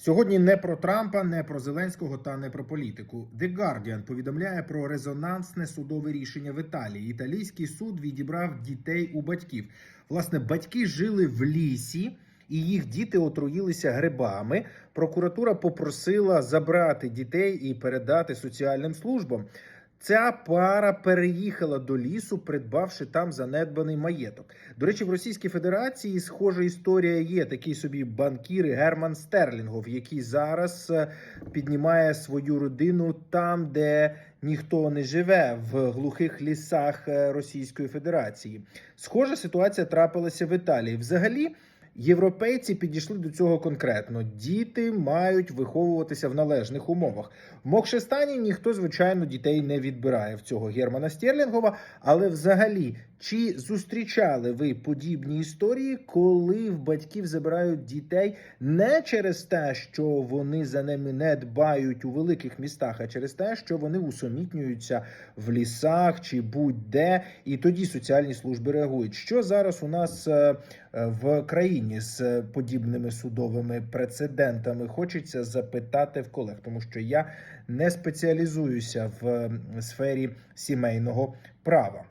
Сьогодні не про Трампа, не про Зеленського та не про політику. The Guardian повідомляє про резонансне судове рішення в Італії. Італійський суд відібрав дітей у батьків. Власне, батьки жили в лісі. І їх діти отруїлися грибами. Прокуратура попросила забрати дітей і передати соціальним службам. Ця пара переїхала до лісу, придбавши там занедбаний маєток. До речі, в Російській Федерації схожа історія є. Такий собі банкір Герман Стерлінгов, який зараз е, піднімає свою родину там, де ніхто не живе, в глухих лісах е, Російської Федерації. Схожа ситуація трапилася в Італії. Взагалі. Європейці підійшли до цього конкретно. Діти мають виховуватися в належних умовах. В Мокшестані ніхто, звичайно, дітей не відбирає в цього Германа Стерлінгова. Але взагалі, чи зустрічали ви подібні історії, коли в батьків забирають дітей не через те, що вони за ними не дбають у великих містах, а через те, що вони усамітнюються в лісах чи будь-де, і тоді соціальні служби реагують. Що зараз у нас е, е, в країні з подібними судовими прецедентами? Хочеться запитати в колег, тому що я не спеціалізуюся в сфері сімейного права.